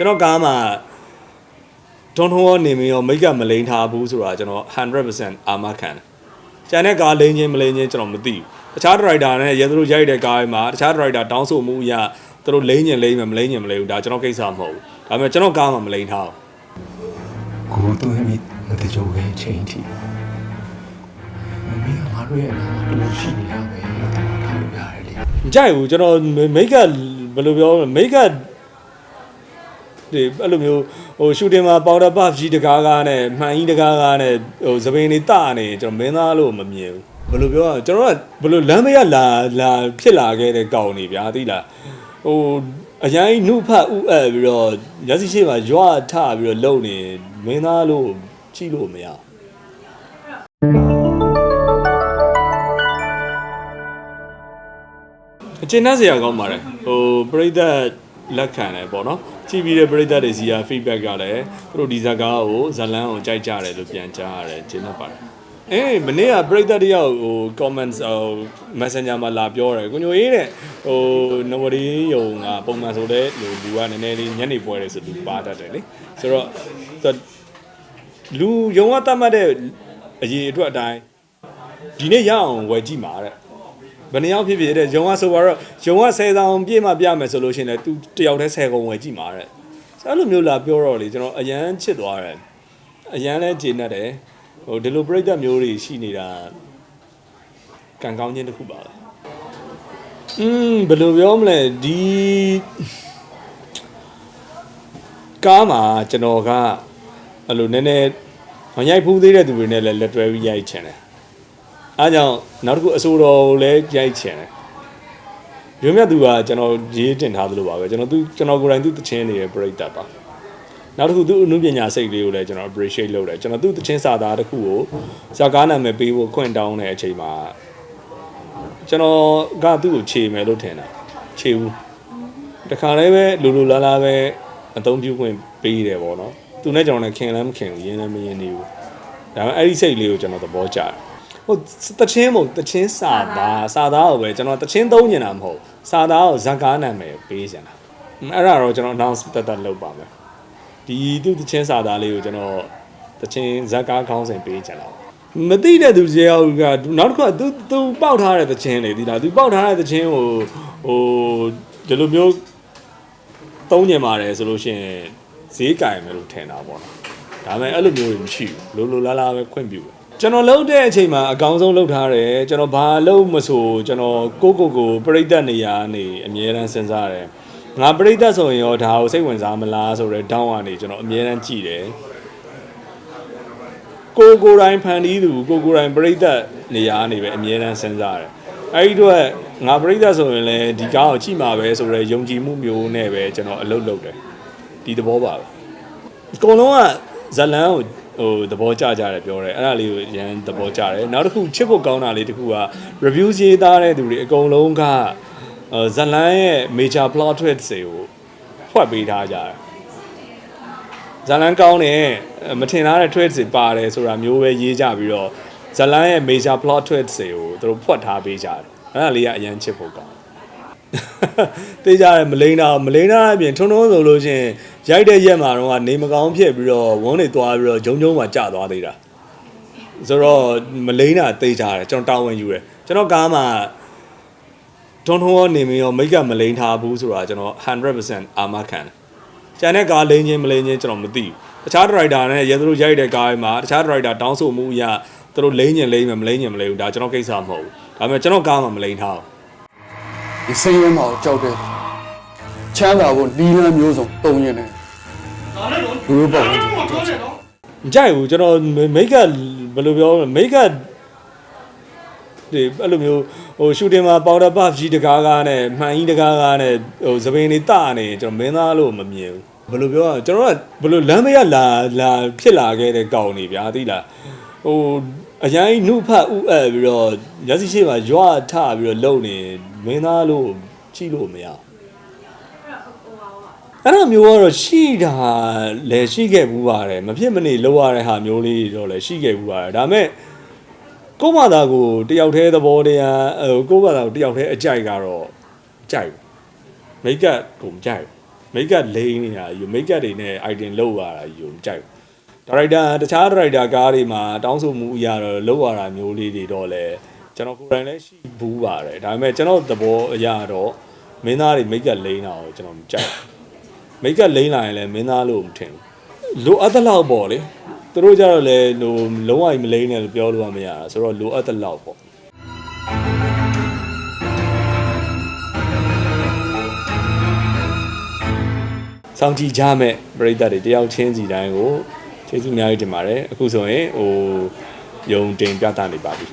ကျွန်တော်ကားမှာဒွန်ထုံးရောနေမင်းရောမိတ်ကပ်မလိန်ထားဘူးဆိုတာကျွန်တော်100%အာမခံတယ်ကျန်တဲ့ကားလိန်ချင်းမလိန်ချင်းကျွန်တော်မသိဘူးတခြားဒရိုက်တာနဲ့ရဲသူတို့ရိုက်တဲ့ကားတွေမှာတခြားဒရိုက်တာတောင်းဆိုမှုအရသူတို့လိန်ချင်းလိန်မယ်မလိန်ချင်းမလိန်ဘူးဒါကျွန်တော်ကိစ္စမဟုတ်ဘူးဒါပေမဲ့ကျွန်တော်ကားမှာမလိန်ထားဘူးကိုတို့ရဲ့မတကြိုခဲ့ချိန်ထိမမီးကငါတို့ရဲ့အနာမှာတူရှိနေတာပဲထားလို့ရတယ်လေမကြိုက်ဘူးကျွန်တော်မိတ်ကပ်ဘယ်လိုပြောလဲမိတ်ကပ် ဒီအဲ့လိုမျိုးဟိုရှူတင်မှာပေါင်တာဘတ်ကြီးတကားကားနဲ့မှန်ကြီးတကားကားနဲ့ဟိုသပင်တွေတနေကျွန်တော်မင်းသားလို့မမြင်ဘူးဘယ်လိုပြောရကျွန်တော်ကဘယ်လိုလမ်းမရလာလာဖြစ်လာခဲ့တဲ့ကောင်းနေဗျာသိလားဟိုအရင်နှုတ်ဖတ်ဥအပ်ပြီးတော့ရစီရှိမှာရွာထပြီးတော့လုံနေမင်းသားလို့ကြည့်လို့မရဘူးအကျဉ်းနှစရာကောင်းပါတယ်ဟိုပရိသတ် လက်ခံတယ်ပေါ့နော်ကြည့်ပြီးတဲ့ပရိသတ်တွေစီက feedback ကလည်းသူတို့ဒီဇာကားကိုဇလန်းကိုကြိုက်ကြတယ်လို့ပြန်ကြားရတယ်ကျဉ်းနှပါတယ်အေးမနေ့ကပရိသတ်တယောက်ဟို comments ဟို messenger မှာလာပြောတယ်ကိုညိုရေးတဲ့ဟိုနဝရီယုံကပုံမှန်ဆိုတဲ့ဟိုလူကနည်းနည်းလေးညနေပွဲတယ်ဆိုသူပါတတ်တယ်လေဆိုတော့သူကလူယုံကတတ်မှတ်တဲ့အရေးအတွက်အတိုင်းဒီနေ့ရအောင်ဝယ်ကြည့်မှာတဲ့ ဘယ်နှယောက်ဖြစ်ဖြစ်တဲ့ရုံကဆိုတော့ရုံက10တောင်ပြည့်မှပြမယ်ဆိုလို့ရှိရင်လည်းသူတယောက်တည်း10ကုန်ဝယ်ကြည့်မှာတဲ့အဲ့လိုမျိုးလာပြောတော့လေကျွန်တော်အရန်ချစ်သွားတယ်အရန်လဲကျေနပ်တယ်ဟိုဒီလိုပြိတ္တမျိုးတွေရှိနေတာကံကောင်းခြင်းတစ်ခုပါပဲอืมဘယ်လိုပြောမလဲဒီကားမှာကျွန်တော်ကအဲ့လိုနည်းနည်းမရိုက်ဖူးသေးတဲ့သူတွေနဲ့လည်းလက်တွဲပြီးရိုက်ချင်တယ် အားကြောင့်နောက်တစ်ခုအဆိုတော်ကိုလည်းရိုက်ချင်တယ်။ရုံမြတ်သူကကျွန်တော်ရေးတင်ထားသလိုပါပဲကျွန်တော်သူကျွန်တော်ကိုယ်တိုင်သူတချင်းနေတဲ့ပြိတ္တပါ။နောက်တစ်ခုသူအမှုပညာစိတ်လေးကိုလည်းကျွန်တော် appreciate လုပ်တယ်ကျွန်တော်သူတချင်းစာသားတစ်ခုကိုဇာကားနာမည်ပေးဖို့ခွင့်တောင်းတဲ့အချိန်မှာကျွန်တော်ကသူ့ကိုခြေမယ်လို့ထင်တာခြေဘူးတခါလည်းပဲလူလူလားလားပဲအသုံးပြုခွင့်ပေးတယ်ပေါ့နော်သူနဲ့ကျွန်တော်နဲ့ခင်လည်းမခင်ဘူးရင်းလည်းမရင်းနေဘူးဒါပေမဲ့အဲ့ဒီစိတ်လေးကိုကျွန်တော်သဘောကျတယ် ဟိုတချင်းမဟုတ်တချင်းစာပါစာသားကိုပဲကျွန်တော်တချင်းသုံးညင်တာမဟုတ်စာသားကိုဇက်ကားနာမည်ပေးချင်တာအဲ့ဒါတော့ကျွန်တော် announce တက်တက်လုပ်ပါမယ်ဒီသူတချင်းစာသားလေးကိုကျွန်တော်တချင်းဇက်ကားခေါင်းစဉ်ပေးချင်တာမသိတဲ့သူတွေရောကနောက်တစ်ခါသူသူပေါက်ထားတဲ့တခြင်းလေဒီလားသူပေါက်ထားတဲ့တခြင်းကိုဟိုဒီလိုမျိုးတုံးညင်ပါတယ်ဆိုလို့ရှိရင်ဈေးကင်မယ်လို့ထင်တာပေါ့နော်ဒါပေမဲ့အဲ့လိုမျိုးတွေမရှိဘူးလိုလိုလားလားပဲခွင့်ပြုတယ် ကျွန်တော်လှုပ်တဲ့အချိန်မှာအကောင်းဆုံးလှုပ်ထားတယ်ကျွန်တော်ဘာလှုပ်မဆိုကျွန်တော်ကိုကိုကိုပြိတ္တနေရာနေအမြဲတမ်းစဉ်းစားတယ်ငါပြိတ္တဆိုရင်ရောဒါကိုစိတ်ဝင်စားမလားဆိုတော့တောင်းကနေကျွန်တော်အမြဲတမ်းကြည့်တယ်ကိုကိုယ်တိုင်ဖန်တီးသူကိုကိုယ်တိုင်ပြိတ္တနေရာနေပဲအမြဲတမ်းစဉ်းစားတယ်အဲ့ဒီတော့ငါပြိတ္တဆိုရင်လည်းဒီကားကိုကြည့်မှာပဲဆိုတော့ယုံကြည်မှုမျိုးနဲ့ပဲကျွန်တော်အလုပ်လုပ်တယ်ဒီသဘောပါပဲအကုန်လုံးကဇလန်းကို ဟိုသဘောကျကြတယ်ပြောတယ်အဲ့ဒါလေးကိုရန်သဘောကျတယ်နောက်တစ်ခုချစ်ဖို့ကောင်းတာလေးတစ်ခုက reviews ရေးသားတဲ့သူတွေအကုန်လုံးကဟိုဇလန်းရဲ့ major plot twists တွေကိုဖွက်ပေးထားကြတယ်ဇလန်းကောင်းတယ်မထင်ထားတဲ့ twists တွေပါတယ်ဆိုတာမျိုးပဲရေးကြပြီးတော့ဇလန်းရဲ့ major plot twists တွေကိုသူတို့ဖွက်ထားပေးကြတယ်အဲ့ဒါလေးကအရန်ချစ်ဖို့ကောင်းတေးကြတယ်မလိန်တာမလိန်တာအပြင်ထုံထုံဆိုလို့ချင်းရိုက်တဲ့ရက်မှာတော့ကနေမကောင်းဖြစ်ပြီးတော့ဝန်းနေသွားပြီးတော့ဂျုံဂျုံမှာကြာသွားသေးတာဆိုတော့မလိန်တာတေးကြတယ်ကျွန်တော်တာဝန်ယူတယ်ကျွန်တော်ကားမှာထုံထုံရောနေမင်းရောမိတ်ကပ်မလိန်ထားဘူးဆိုတာကျွန်တော်100%အာမခံတယ်ကျန်တဲ့ကားလိန်ချင်းမလိန်ချင်းကျွန်တော်မသိဘူးတခြားဒရိုက်တာနဲ့ရဲသူတို့ရိုက်တဲ့ကားတွေမှာတခြားဒရိုက်တာတောင်းဆိုမှုအရသူတို့လိန်ချင်းလိန်မယ်မလိန်ချင်းမလိန်ဘူးဒါကျွန်တော်ကိစ္စမဟုတ်ဘူးဒါပေမဲ့ကျွန်တော်ကားမှာမလိန်ထားဘူးဒီစိတ်ရင်းမှာကိုကြောက်တယ် ချမ်းသာဖို့နီလန်းမျိုးစုံတုံရင်တယ်လူတို့ပေါ့မကြိုက်ဘူးကျွန်တော်မိတ်ကပ်ဘယ်လိုပြောလဲမိတ်ကပ်ဒီအဲ့လိုမျိုးဟိုရှူတင်မှာပေါင်တာဘတ်ကြီးတကားကားနဲ့မှန်ကြီးတကားကားနဲ့ဟိုသပင်တွေတနေကျွန်တော်မင်းသားလို့မမြင်ဘူးဘယ်လိုပြောရကျွန်တော်ကဘယ်လိုလမ်းမရလာလာဖြစ်လာခဲ့တဲ့ကောင်းနေဗျာသိလားဟိုအရင်နှုတ်ဖတ်ဥအပ်ပြီးတော့ရစီရှိမှာရွာထပြီးတော့လုံနေမင်းသားလို့ကြည့်လို့မရဘူး အဲ့လိုမျိုးကတော့ရှိတာလည်းရှိခဲ့ဘူးပါတယ်မဖြစ်မနေလောက်ရတဲ့ဟာမျိုးလေးတော့လည်းရှိခဲ့ဘူးပါတယ်ဒါပေမဲ့ကိုယ့်ဘာသာကိုတယောက်တည်းသဘောတရားဟိုကိုယ့်ဘာသာကိုတယောက်တည်းအကြိုက်ကတော့ကြိုက်ဘူးမိတ်ကပ်ကိုမကြိုက်ဘူးမိတ်ကပ်လိမ့်နေတာယူမိတ်ကပ်တွေနဲ့ item လောက်ရတာယူမကြိုက်ဘူးဒါရိုက်တာတခြားဒါရိုက်တာကားတွေမှာတောင်းဆိုမှုအရာတော့လောက်ရတာမျိုးလေးတွေတော့လဲကျွန်တော်ကိုယ်တိုင်လည်းရှိဘူးပါတယ်ဒါပေမဲ့ကျွန်တော်သဘောအရာတော့မင်းသားတွေမိတ်ကပ်လိမ့်တာကိုကျွန်တော်မကြိုက်ဘူး မိတ်ကပ်လိမ့်လာရင်လည်းမင်းသားလို့မထင်ဘူးလိုအပ်တဲ့လောက်ပေါ့လေသူတို့ကြတော့လေဟိုလုံးဝမလိမ့်နဲ့လို့ပြောလို့မရတာဆိုတော့လိုအပ်တဲ့လောက်ပေါ့စောင့်ကြည့်ကြမဲ့ပရိသတ်တွေတယောက်ချင်းစီတိုင်းကိုကျေးဇူးအများကြီးတင်ပါတယ်အခုဆိုရင်ဟိုယုံတင်ပြသနေပါပြီ